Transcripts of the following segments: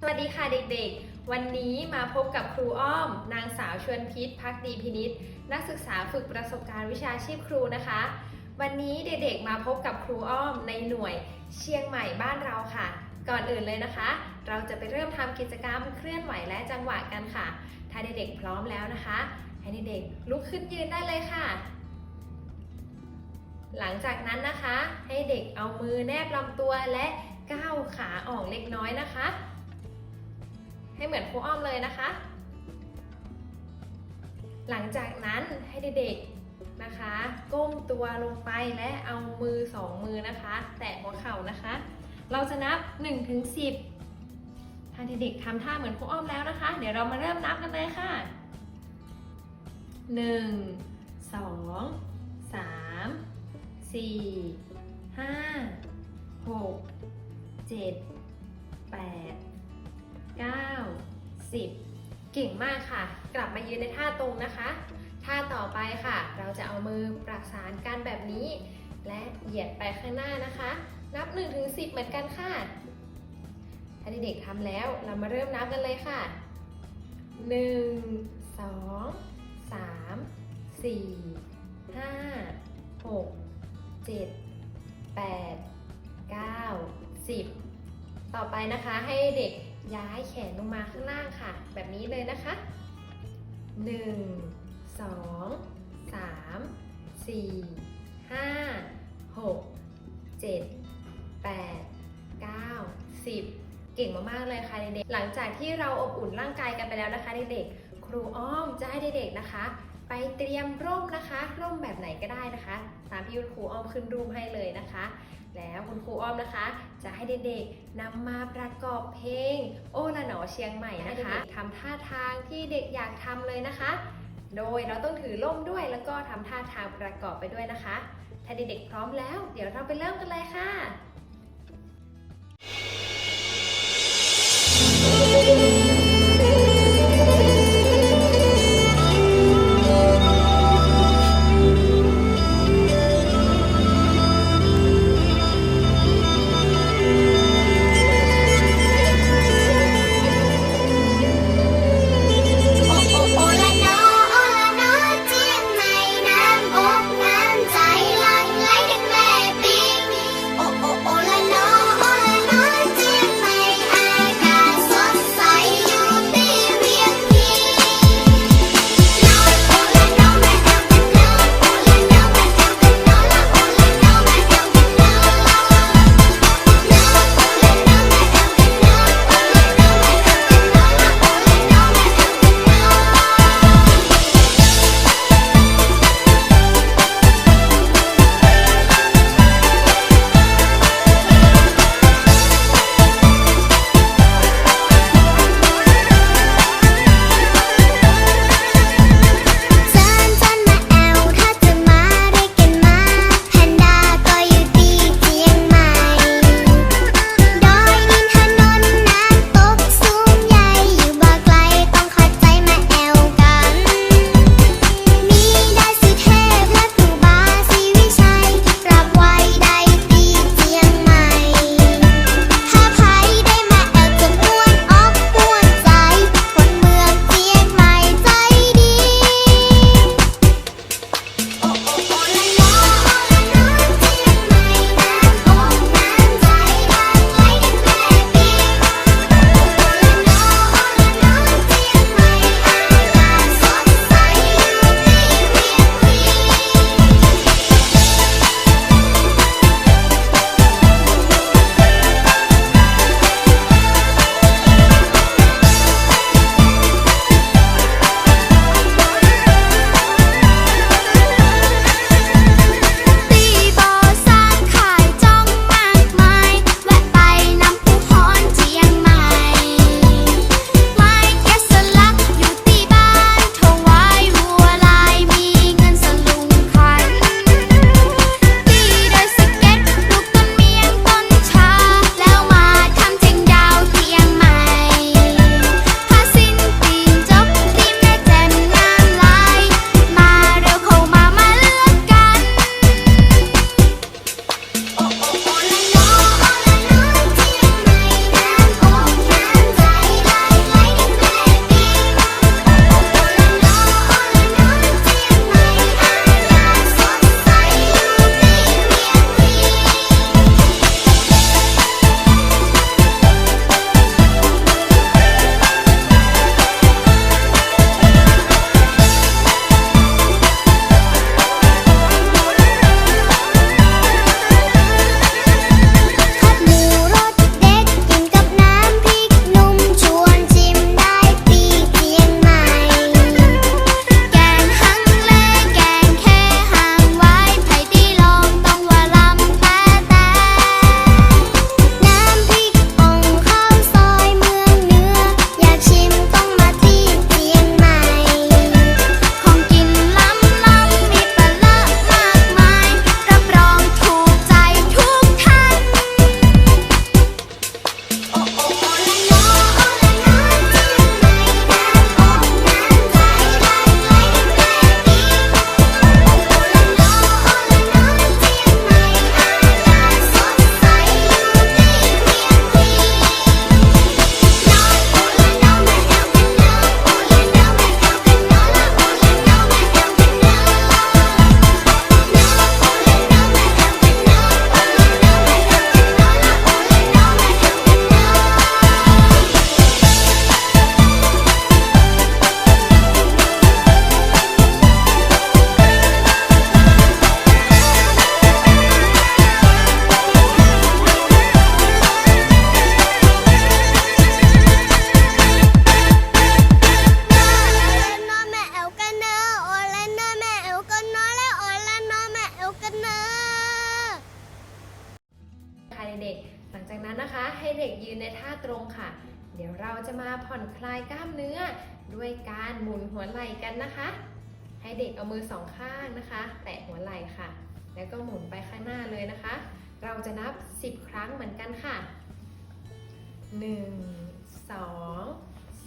สวัสดีค่ะเด็กๆ วันนี้มาพบกับครูอ้อม นางสาวชวนพิษพักดีพินิษนักศึกษาฝึกประสบการณ์วิชาชีพครูนะคะ วันนี้เด็กๆมาพบกับครูอ้อมในหน่วยเชียงใหม่บ้านเราค่ะ ก่อนอื่นเลยนะคะ เราจะไปเริ่มทำกิจกรรมเคลื่อนไหวและจังหวะกันค่ะ ถ้าเด็กๆพร้อมแล้วนะคะ ให้เด็กๆลุกขึ้นยืนได้เลยค่ะ หลังจากนั้นนะคะ ให้เด็กเอามือแนบลำตัวและก้าวขาออกเล็กน้อยนะคะ ให้เหมือนครูอ้อมเลยนะคะ หลังจากนั้นให้เด็กๆนะคะ ก้มตัวลงไปและเอามือสองมือนะคะ แตะหัวเข่านะคะ เราจะนับ1ถึง10ถ้าเด็กๆทำท่าเหมือนครูอ้อมแล้วนะคะ เดี๋ยวเรามาเริ่มนับกันเลยค่ะ 1 2 3 4 5 6 7 8 9 10 เก่งมากค่ะ กลับมายืนในท่าตรงนะคะ ท่าต่อไปค่ะ เราจะเอามือประสานกันแบบนี้ และเหยียดไปข้างหน้านะคะ นับ1ถึง10 เหมือนกันค่ะ ถ้าเด็กๆทำแล้วเรามาเริ่มนับกันเลยค่ะ 1 2 3 4 5 6 7 8 9 10 ต่อไปนะคะให้เด็ก ย้ายแขนลงมาข้างล่างค่ะ แบบนี้เลยนะคะ 1 2 3 4 5 6 7 8 9 10 เก่งมากๆเลยค่ะเด็กๆ หลังจากที่เราอบอุ่นร่างกายกันไปแล้วนะคะเด็กๆ ครูอ้อมจะให้เด็กๆนะคะ ไปเตรียมร่มนะคะ ร่มแบบไหนก็ได้นะคะ ตามที่คุณครูอ้อมขึ้นรูปให้เลยนะคะ แล้วคุณครูอ้อมนะคะ จะให้เด็กๆนำมาประกอบเพลง โอละหนอเชียงใหม่นะคะทำท่าทางที่เด็กอยากทำเลยนะคะ โดยเราต้องถือร่มด้วยแล้วก็ทำท่าทางประกอบไปด้วยนะคะ ถ้าเด็กๆพร้อมแล้ว เดี๋ยวเราไปเริ่มกันเลยค่ะ แตะหัวไหล่ค่ะ แล้วก็หมุนไปข้างหน้าเลยนะคะ เราจะนับ 10 ครั้งเหมือนกันค่ะ 1 2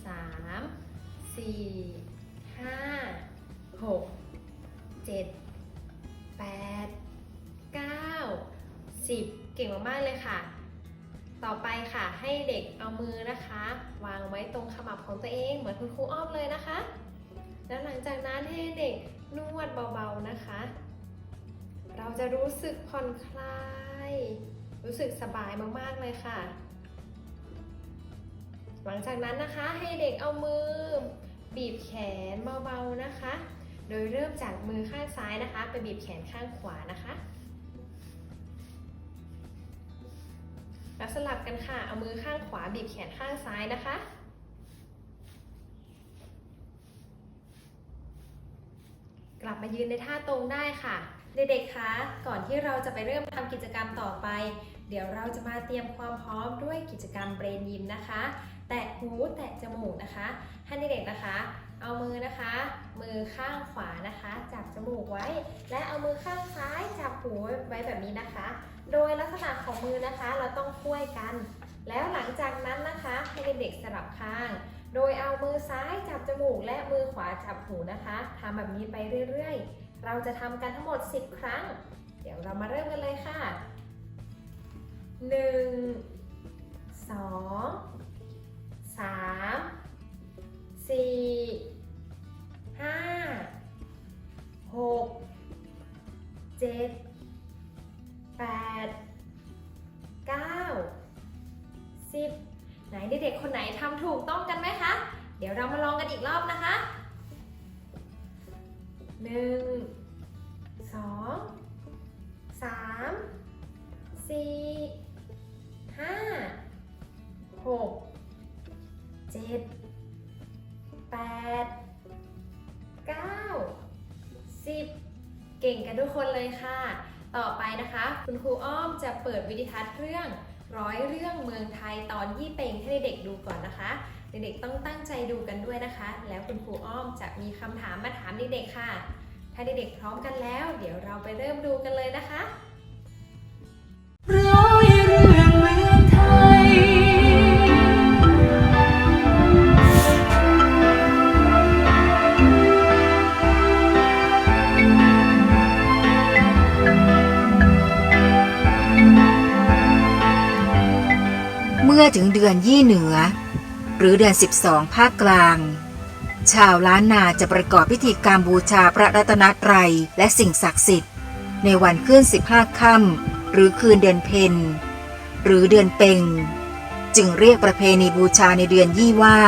3 4 5 6 7 8 9 10 เก่งมากๆเลยค่ะ ต่อไปค่ะให้เด็กเอามือนะคะ วางไว้ตรงขมับของตัวเองเหมือนคุณครูอ้อมเลยนะคะ แล้วหลังจากนั้นให้เด็ก นวดเบาๆนะคะ เราจะรู้สึกผ่อนคลาย รู้สึกสบายมากๆเลยค่ะ หลังจากนั้นนะคะให้เด็กเอามือ บีบแขนเบาๆนะคะ โดยเริ่มจากมือข้างซ้ายนะคะ ไปบีบแขนข้างขวานะคะแล้วสลับกันค่ะ เอามือข้างขวาบีบแขนข้างซ้ายนะคะ กลับ มายืนในท่าตรงได้ค่ะ เด็กๆ คะ ก่อนที่เราจะไปเริ่มทำกิจกรรมต่อไป เดี๋ยวเราจะมาเตรียมความพร้อมด้วยกิจกรรมเบรนยิมนะคะ แตะหูแตะจมูกนะคะให้เด็กๆนะคะ เอามือนะคะ มือข้างขวานะคะ จับจมูกไว้ และเอามือข้างซ้ายจับหูไว้แบบนี้นะคะ โดยลักษณะของมือนะคะเราต้องคุ้ยกัน แล้วหลังจากนั้นนะคะให้เด็กๆสลับข้าง โดยเอามือซ้ายจับจมูกและมือขวาจับหูนะคะทำแบบนี้ไปเรื่อยๆ เราจะทำกันทั้งหมด 10 ครั้ง เดี๋ยวเรามาเริ่มกันเลยค่ะ 1 2 3 4 เดี๋ยวเรามาลองกันอีกรอบนะคะหนึ่งสองสามสี่ห้าหกเจ็ดแปดเก้าสิบเก่งกันทุกคนเลยค่ะ ต่อไปนะคะ คุณครูอ้อมจะเปิดวิดีทัศน์เรื่องร้อยเรื่องเมืองไทยตอนยี่เป่งให้เด็กดูก่อนนะคะ เด็กๆต้องตั้งใจดูกันด้วยนะคะ แล้วคุณครูอ้อมจะมีคำถามมาถามเด็กๆค่ะ ถ้าเด็กๆพร้อมกันแล้ว เดี๋ยวเราไปเริ่มดูกันเลยนะคะร้อยเรื่องเมืองไทยเมื่อถึงเดือนยี่เหนือ หรือเดือน 12 ภาคกลาง ชาวล้านนาจะประกอบพิธีการบูชาพระรัตนตรัยและสิ่งศักดิ์สิทธิ์ ในวันขึ้น 15 ค่ำหรือคืนเดือนเพ็ญหรือเดือนเป่ง จึงเรียกประเพณีบูชาในเดือนยี่ว่า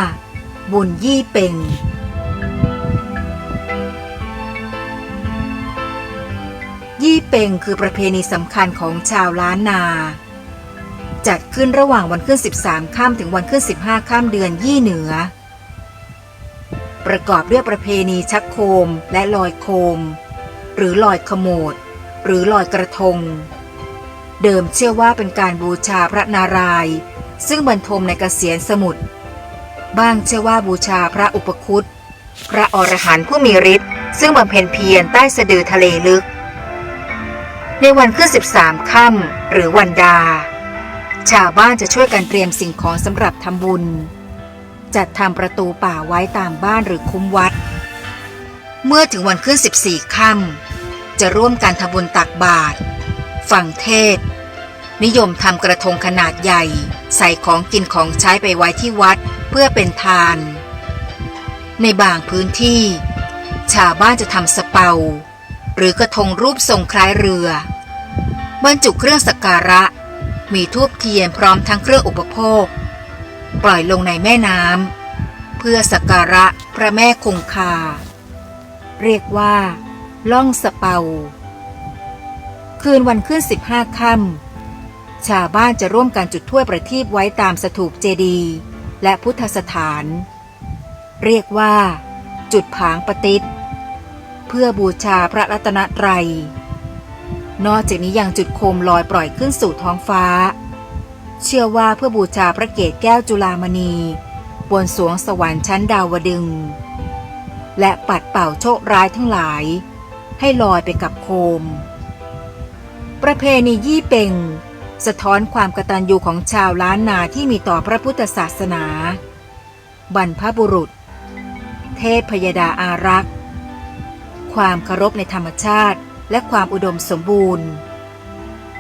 บุญยี่เป่งยี่เป่งคือประเพณีสำคัญของชาวล้านนา จัดขึ้นระหว่างวันขึ้น 13 ค่ำถึงวันขึ้น 15 ค่ำเดือนยี่เหนือ ประกอบด้วยประเพณีชักโคมและลอยโคม หรือลอยขโมด หรือลอยกระทง เดิมเชื่อว่าเป็นการบูชาพระนารายณ์ซึ่งบรรทมในเกษียณสมุทรบ้างเชื่อว่าบูชาพระอุปคุตพระอรหันต์ผู้มีฤทธิ์ซึ่งบำเพ็ญเพียรใต้สะดือทะเลลึก ในวันขึ้น 13 ค่ำหรือวันดา ชาวบ้านจะช่วยกันเตรียมสิ่งของสำหรับทำบุญ จัดทำประตูป่าไว้ตามบ้านหรือคุ้มวัด เมื่อถึงวันขึ้น 14 ค่ำจะร่วมกันทำบุญตักบาตรฟังเทศน์นิยมทำกระทงขนาดใหญ่ ใส่ของกินของใช้ไปไว้ที่วัดเพื่อเป็นทาน ในบางพื้นที่ ชาวบ้านจะทำสเปา หรือกระทงรูปทรงคล้ายเรือบรรจุเครื่องสักการะ มีทูบเทียนพร้อมทั้งเครื่องอุปโภค ปล่อยลงในแม่น้ำเพื่อสักการะพระแม่คงคา เรียกว่า ล่องสเปา คืนวันขึ้น 15ค่ำชาวบ้านจะร่วมกันจุดถ้วยประทีปไว้ตามสถูปเจดีย์และพุทธสถาน เรียกว่า จุดผางปฏิษเพื่อบูชาพระรัตนตรัย นอกจากนี้ยังจุดโคมลอยปล่อยขึ้นสู่ท้องฟ้า เชื่อว่าเพื่อบูชาพระเกศแก้วจุฬามณี บนสวงสวรรค์ชั้นดาวดึง และปัดเป่าโชคร้ายทั้งหลาย ให้ลอยไปกับโคม ประเพณียี่เป่ง สะท้อนความกตัญญูของชาวล้านนาที่มีต่อพระพุทธศาสนา บรรพบุรุษ เทพพยดาอารักษ์ ความเคารพในธรรมชาติ และความอุดมสมบูรณ์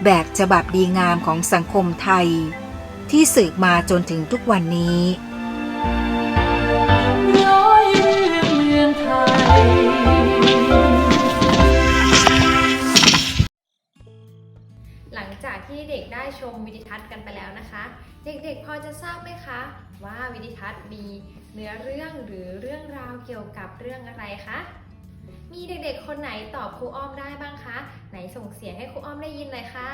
แบบฉบับดีงามของสังคมไทย ที่สืบมาจนถึงทุกวันนี้ทยหลังจากที่เด็กได้ชมวิดีทัศน์กันไปแล้วนะคะ เด็กๆพอจะทราบไหมคะ ว่าวิดีทัศน์มีเนื้อเรื่องหรือเรื่องราวเกี่ยวกับเรื่องอะไรคะ มีเด็กๆ คนไหนตอบครูอ้อมได้บ้างคะ ไหนส่งเสียงให้ครูอ้อมได้ยินเลยค่ะ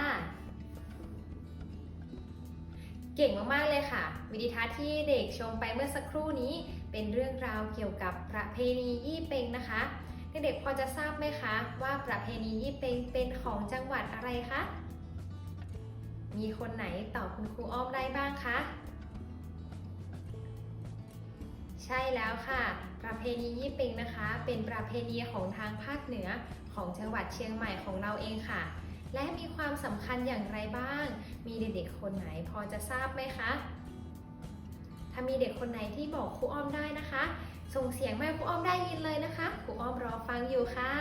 เก่งมากๆเลยค่ะ วิดีทัศน์ที่เด็กชมไปเมื่อสักครู่นี้ เป็นเรื่องราวเกี่ยวกับประเพณียี่เป็งนะคะ เด็กๆพอจะทราบไหมคะ ว่าประเพณียี่เป็งเป็นของจังหวัดอะไรคะ มีคนไหนตอบคุณครูอ้อมได้บ้างคะ ใช่แล้วค่ะ ประเพณียี่เป็งนะคะ เป็นประเพณีของทางภาคเหนือของจังหวัดเชียงใหม่ของเราเองค่ะ และมีความสำคัญอย่างไรบ้าง มีเด็กๆคนไหนพอจะทราบไหมคะ ถ้ามีเด็กคนไหนที่บอกครูอ้อมได้นะคะ ส่งเสียงมาให้ครูอ้อมได้ยินเลยนะคะครูอ้อมรอฟังอยู่ค่ะ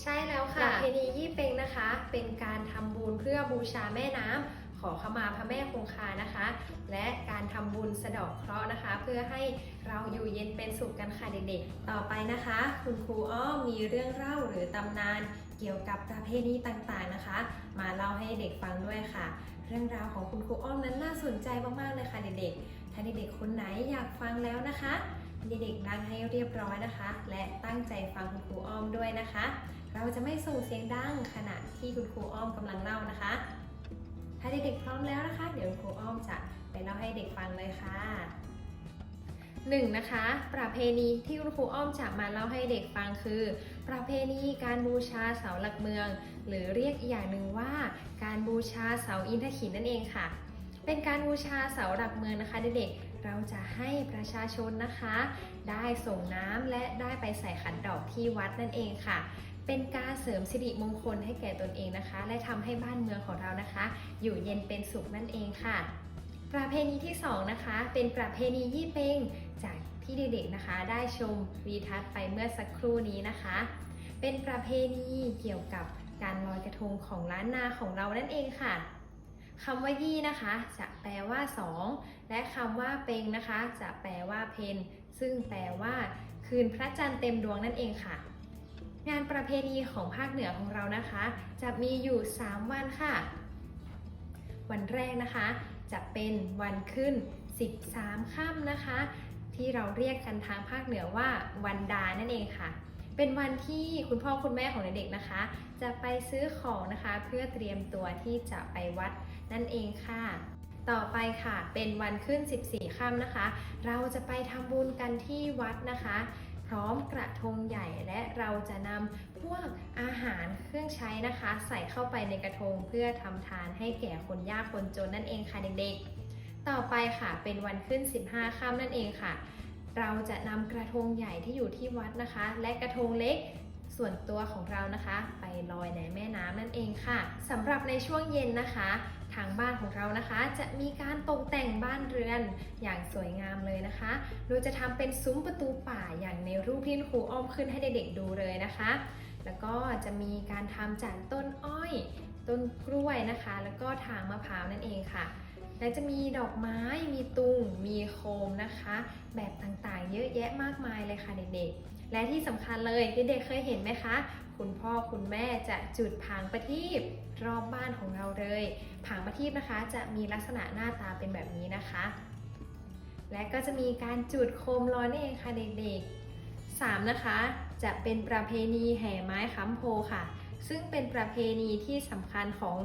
ใช่แล้วค่ะประเพณียี่เป็งนะคะ เป็นการทำบุญเพื่อบูชาแม่น้ำข อขมาพระแม่คงคานะคะ และการทำบุญสะเดอกเคราะห์นะคะ เพื่อให้เราอยู่เย็นเป็นสุขกันค่ะเด็กๆ ต่อไปนะคะ คุณครูอ้อมมีเรื่องเล่าหรือตำนานเกี่ยวกับประเพณีต่างๆนะคะ มาเล่าให้เด็กฟังด้วยค่ะ เรื่องราวของคุณครูอ้อมนั้นน่าสนใจมากๆเลยค่ะเด็กๆ ถ้าเด็กๆคนไหนอยากฟังแล้วนะคะเด็กๆนั่งให้เรียบร้อยนะคะ และตั้งใจฟังคุณครูอ้อมด้วยนะคะ เราจะไม่ส่งเสียงดังขณะที่คุณครูอ้อมกำลังเล่านะคะาเด็กๆพร้อมแล้วนะคะ เดี๋ยวครูอ้อมจะไปเล่าให้เด็กฟังเลยค่ะหนึ่งนะคะ ประเพณีที่คุณครูอ้อมจะมาเล่าให้เด็กฟังคือ ประเพณีการบูชาเสาหลักเมือง หรือเรียกอีกอย่างหนึ่งว่า การบูชาเสาอินทขินนั่นเองค่ะ เป็นการบูชาเสาหลักเมืองนะคะเด็กๆเราจะให้ประชาชนนะคะ ได้ส่งน้ำและได้ไปใส่ขันดอกที่วัดนั่นเองค่ะ เป็นการเสริมสิริมงคลให้แก่ตนเองนะคะ และทำให้บ้านเมืองของเรานะคะ อยู่เย็นเป็นสุขนั่นเองค่ะ ประเพณีที่สองนะคะ เป็นประเพณียี่เปงจากที่เด็กๆนะคะ ได้ชมวีทัศน์ไปเมื่อสักครู่นี้นะคะ เป็นประเพณีเกี่ยวกับการลอยกระทงของล้านนาของเรานั่นเองค่ะคำว่ายี่นะคะ จะแปลว่าสองและคำว่าเปงนะคะ จะแปลว่าเพนซึ่งแปลว่า คืนพระจันทร์เต็มดวงนั่นเองค่ะ งานประเพณีของภาคเหนือของเรานะคะ จะมีอยู่ 3 วันค่ะ วันแรกนะคะ จะเป็นวันขึ้น 13ค่ำนะคะ ที่เราเรียกกันทางภาคเหนือว่าวันดานั่นเองค่ะ เป็นวันที่คุณพ่อคุณแม่ของเด็กๆนะคะ จะไปซื้อของนะคะเพื่อเตรียมตัวที่จะไปวัดนั่นเองค่ะต่อไปค่ะ เป็นวันขึ้น 14 ค่ำนะคะ เราจะไปทำบุญกันที่วัดนะคะ พร้อมกระทงใหญ่และเราจะนำพวกอาหารเครื่องใช้นะคะ ใส่เข้าไปในกระทงเพื่อทำทานให้แก่คนยากคนจนนั่นเองค่ะเด็กๆ ต่อไปค่ะเป็นวันขึ้น 15ค่ำนั่นเองค่ะ เราจะนำกระทงใหญ่ที่อยู่ที่วัดนะคะ และกระทงเล็กส่วนตัวของเรานะคะ ไปลอยในแม่น้ำนั่นเองค่ะสำหรับในช่วงเย็นนะคะ ทางบ้านของเรานะคะ จะมีการตกแต่งบ้านเรือนอย่างสวยงามเลยนะคะ โดยจะทำเป็นซุ้มประตูป่าอย่างในรูปที่ครูอ้อมขึ้นให้เด็กๆดูเลยนะคะ แล้วก็จะมีการทำจากต้นอ้อย ต้นกล้วยนะคะ แล้วก็ทางมะพร้าวนั่นเองค่ะ และจะมีดอกไม้ มีตุง มีโคมนะคะ แบบต่างๆ เยอะแยะมากมายเลยค่ะเด็กๆ และที่สำคัญเลยเด็กๆเคยเห็นไหมคะ คุณพ่อคุณแม่จะจุดผางประทีปรอบบ้านของเราเลย ผางประทีปนะคะจะมีลักษณะหน้าตาเป็นแบบนี้นะคะ และก็จะมีการจุดโคมลอยนั่เองค่ะเด็กๆ 3. นะคะ จะเป็นประเพณีแห่ไม้ค้ำโพค่ะ ซึ่งเป็นประเพณีที่สำคัญของ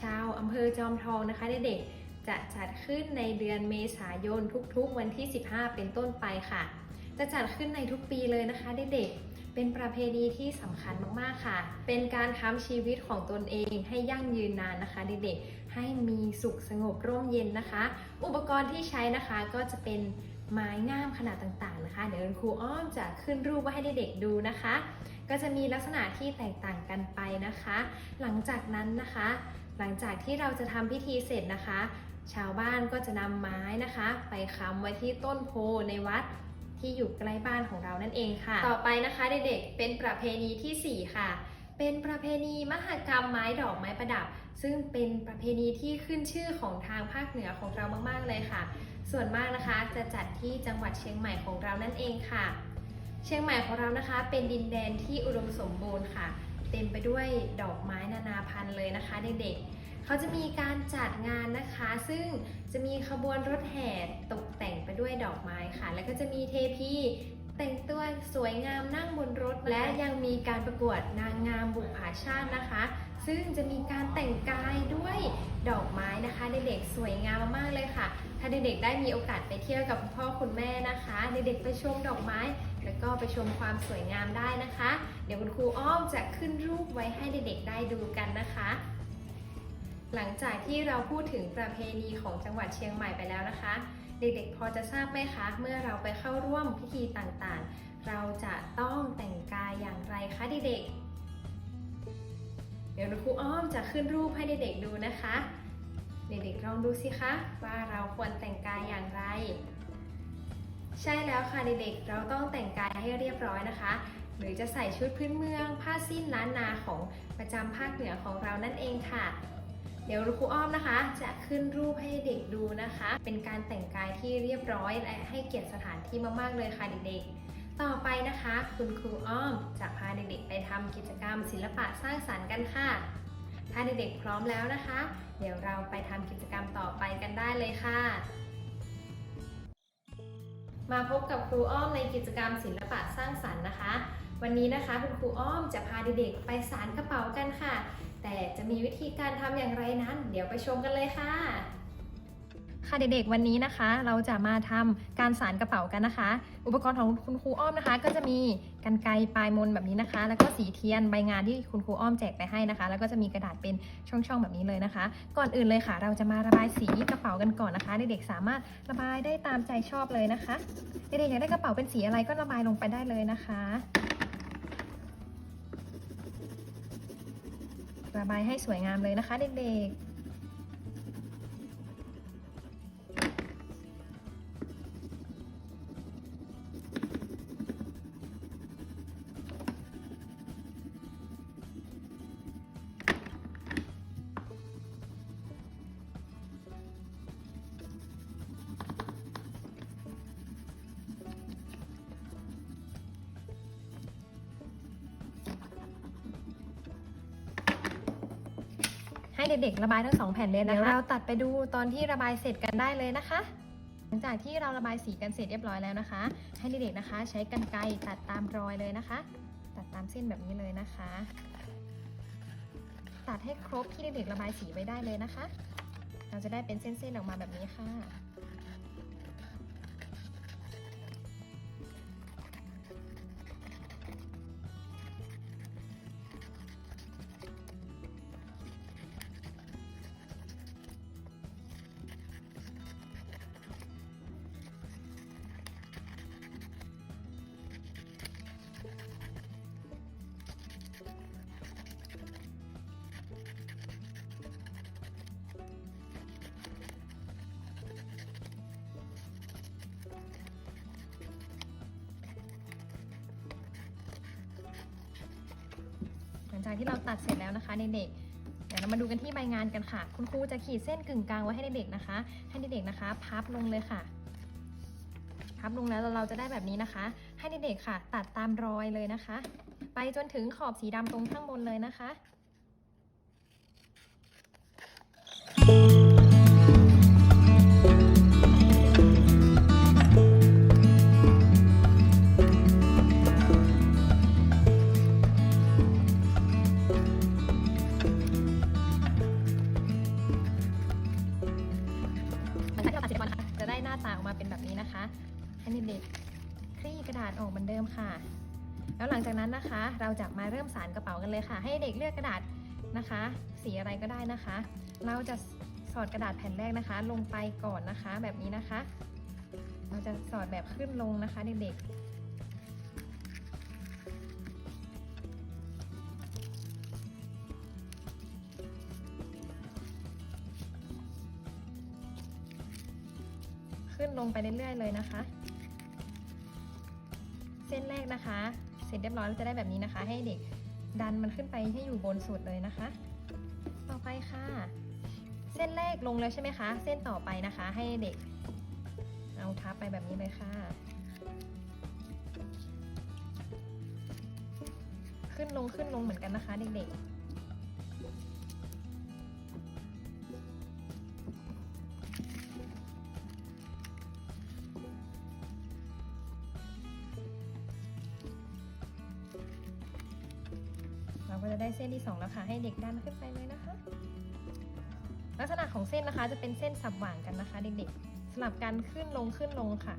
ชาวอำเภอจอมทองนะคะเด็กๆจะจัดขึ้นในเดือนเมษายนทุกๆ วันที่ 15 เป็นต้นไปค่ะ จะจัดขึ้นในทุกปีเลยนะคะเด็กๆ เป็นประเพณีที่สำคัญมากๆค่ะ เป็นการทำชีวิตของตนเองให้ยั่งยืนนานนะคะเด็กๆ ให้มีสุขสงบร่มเย็นนะคะ อุปกรณ์ที่ใช้นะคะก็จะเป็นไม้งามขนาดต่างๆนะคะ เดี๋ยวคุณครูอ้อมจะขึ้นรูปไว้ให้เด็กๆดูนะคะ ก็จะมีลักษณะที่แตกต่างกันไปนะคะ หลังจากนั้นนะคะ หลังจากที่เราจะทำพิธีเสร็จนะคะ ชาวบ้านก็จะนำไม้นะคะ ไปค้ำไว้ที่ต้นโพในวัด ที่อยู่ใกล้บ้านของเรานั่นเองค่ะ ต่อไปนะคะเด็กๆ เป็นประเพณีทีสี่ 4 ค่ะ เป็นประเพณีมหกรรมไม้ดอกไม้ประดับ ซึ่งเป็นประเพณีที่ขึ้นชื่อของทางภาคเหนือของเรามากๆเลยค่ะ ส่วนมากนะคะจะจัดที่จังหวัดเชียงใหม่ของเรานั่นเองค่ะ เชียงใหม่ของเรานะคะ เป็นดินแดนที่อุดมสมบูรณ์ค่ะ เต็มไปด้วยดอกไม้นานาพันธุ์เลยนะคะเด็กๆ เขาจะมีการจัดงานนะคะ ซึ่งจะมีขบวนรถแห่ตกแต่งไปด้วยดอกไม้ค่ะ แล้วก็จะมีเทพีแต่งตัวสวยงามนั่งบนรถ และยังมีการประกวดนางงามบุพาชาตินะคะ ซึ่งจะมีการแต่งกายด้วยดอกไม้นะคะเด็กๆสวยงามมากๆเลยค่ะ ถ้าเด็กๆได้มีโอกาสไปเที่ยวกับคุณพ่อคุณแม่นะคะเด็กๆไปชมดอกไม้ แล้วก็ไปชมความสวยงามได้นะคะ เดี๋ยวคุณครูอ้อมจะขึ้นรูปไว้ให้เด็กๆได้ดูกันนะคะ หลังจากที่เราพูดถึงประเพณีของจังหวัดเชียงใหม่ไปแล้วนะคะ เด็กๆพอจะทราบไหมคะ เมื่อเราไปเข้าร่วมพิธีต่างๆ เราจะต้องแต่งกายอย่างไรคะเด็กๆ เดี๋ยวครูอ้อมจะขึ้นรูปให้เด็กๆดูนะคะ เด็กๆลองดูสิคะว่าเราควรแต่งกายอย่างไร ใช่แล้วค่ะเด็กๆ เราต้องแต่งกายให้เรียบร้อยนะคะหรือจะใส่ชุดพื้นเมือง ผ้าสิ้นล้านนาของประจำภาคเหนือของเรานั่นเองค่ะ ดี๋ยวครูอ้อมนะคะ จะขึ้นรูปให้เด็กดูนะคะ เป็นการแต่งกายที่เรียบร้อยและให้เกียรติสถานที่มากๆเลยค่ะเด็กๆ ต่อไปนะคะ คุณครูอ้อมจะพาเด็กๆ ไปทำกิจกรรม ศิลปะสร้างสรรค์กันค่ะ ถ้าเด็กๆพร้อมแล้วนะคะ เดี๋ยวเราไปทำกิจกรรมต่อไปกันได้เลยค่ะ มาพบกับครูอ้อมในกิจกรรมศิลปะสร้างสรรค์นะคะ วันนี้นะคะคุณครูอ้อมจะพาเด็กๆไปสารกระเป๋ากันค่ะ แต่จะมีวิธีการทำอย่างไรนั้น เดี๋ยวไปชมกันเลยค่ะ ค่ะเด็กๆวันนี้นะคะ เราจะมาทำการสารกระเป๋ากันนะคะ อุปกรณ์ของคุณครูอ้อมนะคะ ก็จะมีกันไกปลายมนแบบนี้นะคะ แล้วก็สีเทียนใบงานที่คุณครูอ้อมแจกไปให้นะคะ แล้วก็จะมีกระดาษเป็นช่องๆแบบนี้เลยนะคะ ก่อนอื่นเลยค่ะ เราจะมาระบายสีกระเป๋ากันก่อนนะคะ เด็กๆสามารถระบายได้ตามใจชอบเลยนะคะ เด็กๆอยากได้กระเป๋าเป็นสีอะไรก็ระบายลงไปได้เลยนะคะ ระบายให้สวยงามเลยนะคะเด็กๆ เด็กๆ ระบายทั้งสองแผ่นเลยนะคะเดี๋ยวเราตัดไปดูตอนที่ระบายเสร็จกันได้เลยนะคะ หลังจากที่เราระบายสีกันเสร็จเรียบร้อยแล้วนะคะ ให้เด็กๆนะคะ ใช้กรรไกรตัดตามรอยเลยนะคะ ตัดตามเส้นแบบนี้เลยนะคะ ตัดให้ครบที่เด็กๆระบายสีไว้ได้เลยนะคะ เราจะได้เป็นเส้นๆออกมาแบบนี้ค่ะ จากที่เราตัดเสร็จแล้วนะคะเด็กๆเดี๋ยวเรามาดูกันที่ใบงานกันค่ะ คุณครูจะขีดเส้นกึ่งกลางไว้ให้เด็กๆนะคะ ให้เด็กๆนะคะ พับลงเลยค่ะพับลงแล้วเราจะได้แบบนี้นะคะ ให้เด็กๆค่ะ ตัดตามรอยเลยนะคะ ไปจนถึงขอบสีดำตรงข้างบนเลยนะคะาตาออกเป็นแบบนี้นะคะให้เด็กๆคลี่กระดาษออกเหมือนเดิมค่ะ แล้วหลังจากนั้นนะคะ เราจะมาเริ่มสารกระเป๋ากันเลยค่ะ ให้เด็กเลือกกระดาษนะคะ สีอะไรก็ได้นะคะ เราจะสอดกระดาษแผ่นแรกนะคะ ลงไปก่อนนะคะ แบบนี้นะคะ เราจะสอดแบบขึ้นลงนะคะเด็กๆขึ้นลงไปเรื่อยๆเลยนะคะ นะคะ เสร็จเรียบร้อยเราจะได้แบบนี้นะคะ ให้เด็กดันมันขึ้นไปให้อยู่บนสุดเลยนะคะ ต่อไปค่ะ เส้นแรกลงแล้วใช่ไหมคะ เส้นต่อไปนะคะ ให้เด็กเอาทับไปแบบนี้เลยค่ะ ขึ้นลงขึ้นลงเหมือนกันนะคะเด็กๆ ที่สองแล้วค่ะ ให้เด็กดันขึ้นไปเลยนะคะ ลักษณะของเส้นนะคะจะเป็นเส้นสับหว่างกันนะคะ เด็กๆสลับกันขึ้นลงขึ้นลงค่ะ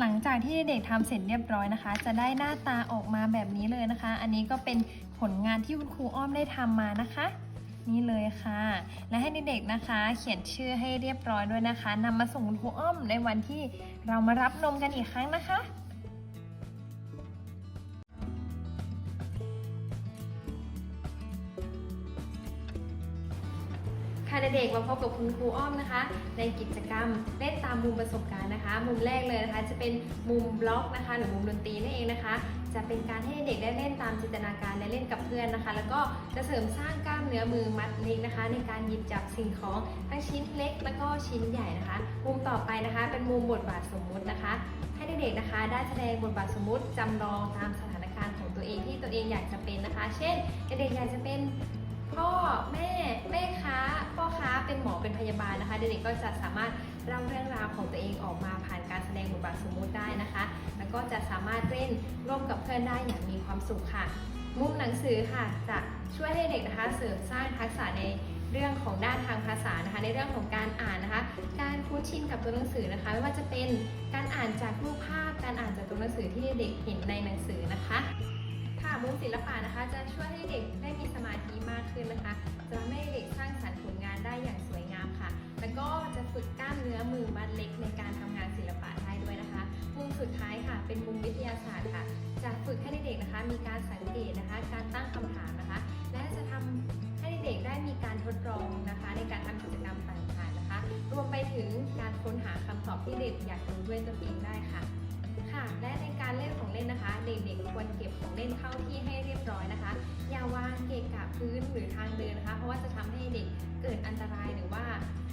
หลังจากที่เด็กทำเสร็จเรียบร้อยนะคะ จะได้หน้าตาออกมาแบบนี้เลยนะคะ อันนี้ก็เป็นผลงานที่คุณครูอ้อมได้ทำมานะคะ นี่เลยค่ะ และให้เด็กๆนะคะ เขียนชื่อให้เรียบร้อยด้วยนะคะนำมาส่งคุณครูอ้อมในวันที่เรามารับนมกันอีกครั้งนะคะ ค่ะเด็กๆมาพบกับคุณครูอ้อมนะคะ ในกิจกรรมเล่นตามมุมประสบการณ์นะคะ มุมแรกเลยนะคะ จะเป็นมุมบล็อกนะคะ หรือมุมดนตรีนั่นเองนะคะ จะเป็นการให้เด็กได้เล่นตามจินตนาการและเล่นกับเพื่อนนะคะ แล้วก็จะเสริมสร้างกล้ามเนื้อมือมัดเล็กนะคะ ในการหยิบจับสิ่งของทั้งชิ้นเล็ก แล้วก็ชิ้นใหญ่นะคะ มุมต่อไปนะคะ เป็นมุมบทบาทสมมุตินะคะ ให้เด็กๆนะคะ ได้แสดงบทบาทสมมุติจำลองตามสถานการณ์ของตัวเองที่ตัวเองอยากจะเป็นนะคะ เช่นเด็กๆอยากจะเป็น เป็นหมอเป็นพยาบาลนะคะ เด็กๆก็จะสามารถเล่าเรื่องราวของตัวเองออกมาผ่านการแสดงบทบาทสมมุติได้นะคะ แล้วก็จะสามารถเล่นร่วมกับเพื่อนได้อย่างมีความสุขค่ะ มุมหนังสือค่ะจะช่วยให้เด็กนะคะเสริมสร้างทักษะในเรื่องของด้านทางภาษานะคะ ในเรื่องของการอ่านนะคะ การคุ้นชินกับตัวหนังสือนะคะ ไม่ว่าจะเป็นการอ่านจากรูปภาพ การอ่านจากตัวหนังสือที่เด็กเห็นในหนังสือนะคะ ค่ะมุมศิลปะนะคะจะช่วยให้เด็กได้มีสมาธิมากขึ้นนะคะ จะทำให้เด็กสร้างสรรค์ผลงานได้อย่างสวยงามค่ะ แล้วก็จะฝึกกล้ามเนื้อมือมัดเล็กในการทำงานศิลปะได้ด้วยนะคะ มุมสุดท้ายค่ะ เป็นมุมวิทยาศาสตร์ค่ะ จะฝึกให้เด็กนะคะ มีการสังเกตนะคะ การตั้งคำถามนะคะ และจะทำให้เด็กได้มีการทดลองนะคะ ในการทำกิจกรรมต่างๆนะคะ รวมไปถึงการค้นหาคำตอบที่เด็กอยากรู้ด้วยตัวเองได้ค่ะ ค่ะ และในการเล่นของเล่นนะคะ เด็กๆควรเก็บของเล่นเข้าที่ให้เรียบร้อยนะคะ อย่าวางเกะกะพื้นหรือทางเดินนะคะ เพราะว่าจะทำให้เด็กเกิดอันตรายหรือว่า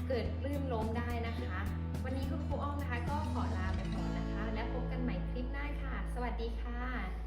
เกิดลื่นล้มได้นะคะ วันนี้คุณครูอ้อมนะคะก็ขอลาไปก่อนนะคะ และพบกันใหม่คลิปหน้าค่ะ สวัสดีค่ะ